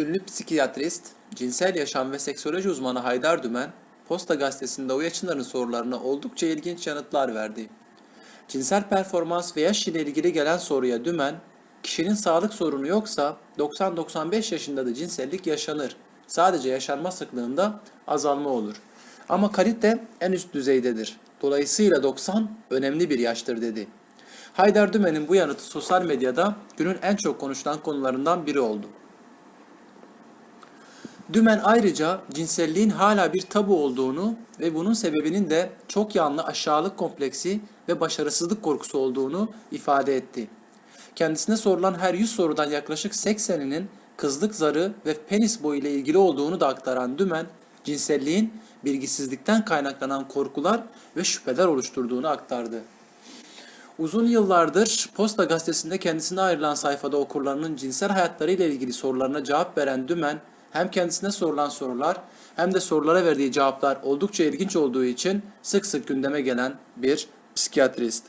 Ünlü psikiyatrist, cinsel yaşam ve seksoloji uzmanı Haydar Dümen, Posta Gazetesi'nde Uya sorularına oldukça ilginç yanıtlar verdi. Cinsel performans ve yaş ile ilgili gelen soruya Dümen, kişinin sağlık sorunu yoksa 90-95 yaşında da cinsellik yaşanır. Sadece yaşanma sıklığında azalma olur. Ama kalite en üst düzeydedir. Dolayısıyla 90 önemli bir yaştır dedi. Haydar Dümen'in bu yanıtı sosyal medyada günün en çok konuşulan konularından biri oldu. Dümen ayrıca cinselliğin hala bir tabu olduğunu ve bunun sebebinin de çok yanlı aşağılık kompleksi ve başarısızlık korkusu olduğunu ifade etti. Kendisine sorulan her 100 sorudan yaklaşık 80'inin kızlık zarı ve penis boyu ile ilgili olduğunu da aktaran Dümen, cinselliğin bilgisizlikten kaynaklanan korkular ve şüpheler oluşturduğunu aktardı. Uzun yıllardır Posta Gazetesi'nde kendisine ayrılan sayfada okurlarının cinsel hayatlarıyla ilgili sorularına cevap veren Dümen, hem kendisine sorulan sorular hem de sorulara verdiği cevaplar oldukça ilginç olduğu için sık sık gündeme gelen bir psikiyatrist.